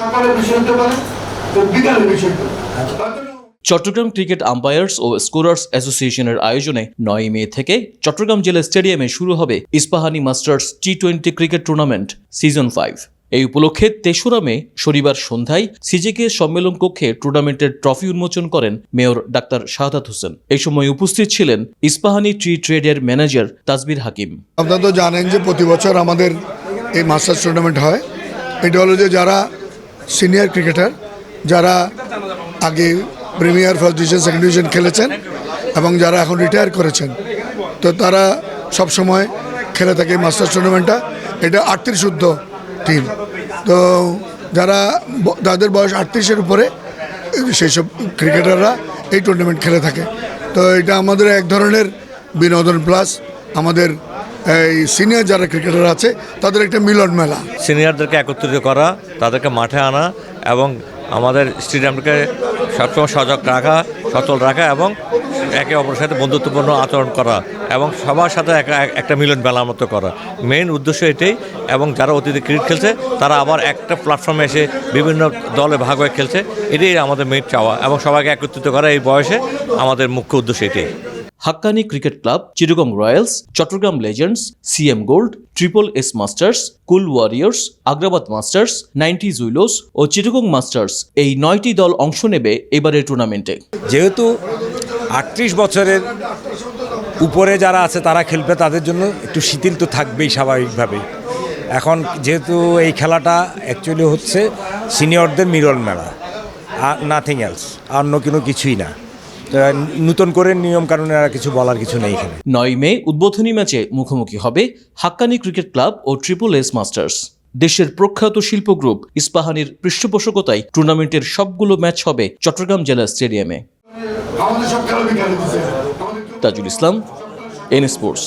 সকালে বিষয় হতে তো বিকালে বিষয় চট্টগ্রাম ক্রিকেট আম্পায়ার্স ও স্কোরার্স অ্যাসোসিয়েশনের আয়োজনে নয় মে থেকে চট্টগ্রাম জেলা স্টেডিয়ামে শুরু হবে Ispahani masters T twenty cricket tournament season five এই উপলক্ষে তেসরা মে শনিবার সন্ধ্যায় সিজেকে সম্মেলন কক্ষে টুর্নামেন্টের ট্রফি উন্মোচন করেন মেয়র ডাক্তার শাহাদাত হোসেন। এই সময় উপস্থিত ছিলেন ইস্পাহানি ট্রি ট্রেডের ম্যানেজার তাজবির হাকিম। আপনারা তো জানেন যে প্রতি বছর আমাদের এই মাস্টার্স টুর্নামেন্ট হয়। এটা হলো যে যারা সিনিয়র ক্রিকেটার যারা আগে premier first division second division খেলেছেন এবং যারা এখন রিটায়ার করেছেন। তো তারা সব সময় খেলে থাকে মাস্টার্স টুর্নামেন্টটা এটা আটত্রিশ শুদ্ধ টিম তো যারা যাদের বয়স আটত্রিশের উপরে সেই সব ক্রিকেটাররা এই টুর্নামেন্ট খেলে থাকে। তো এটা আমাদের এক ধরনের বিনোদন প্লাস আমাদের এই সিনিয়র যারা ক্রিকেটার আছে, তাদের একটা মিলন মেলা। সিনিয়রদেরকে একত্রিত করা, তাদেরকে মাঠে আনা এবং আমাদের স্টেডিয়ামকে সবসময় সজাগ রাখা, সচল রাখা এবং একে অপরের সাথে বন্ধুত্বপূর্ণ আচরণ করা এবং সবার সাথে একটা- মিলন মেলার মতো করা। মেইন উদ্দেশ্য এটাই এবং যারা অতীতে ক্রিকেট খেলছে, তারা আবার একটা প্ল্যাটফর্মে এসে বিভিন্ন দলে ভাগ হয়ে খেলছে। এটাই আমাদের মেইন চাওয়া এবং সবাইকে একত্রিত করা এই বয়সে আমাদের মুখ্য উদ্দেশ্য এটাই। Haqqani cricket club Chittagong royals Chattogram legends CM gold triple S masters cool warriors Agrabad masters ninety জুইলোস ও চিরগং মাস্টার্স এই নয়টি দল অংশ নেবে এবারের টুর্নামেন্টে যেহেতু আটত্রিশ বছরের উপরে যারা আছে, তারা খেলবে, তাদের জন্য একটু শিথিল তো থাকবেই স্বাভাবিকভাবেই। এখন যেহেতু এই খেলাটা অ্যাকচুয়ালি হচ্ছে সিনিয়রদের মিলন মেলা, আর নাথিং এলস আর অন্য কোনো কিছুই না। নতুন করে নিয়ম কারণে আর কিছু বলার কিছু নেই এখানে। নয় মে উদ্বোধনী ম্যাচে মুখোমুখি হবে হাক্কানি ক্রিকেট ক্লাব ও ট্রিপল এস মাস্টার্স। দেশের প্রখ্যাত শিল্প গ্রুপ ইস্পাহানির পৃষ্ঠপোষকতায় টুর্নামেন্টের সবগুলো ম্যাচ হবে চট্টগ্রাম জেলা স্টেডিয়ামে। Tajul Islam N sports.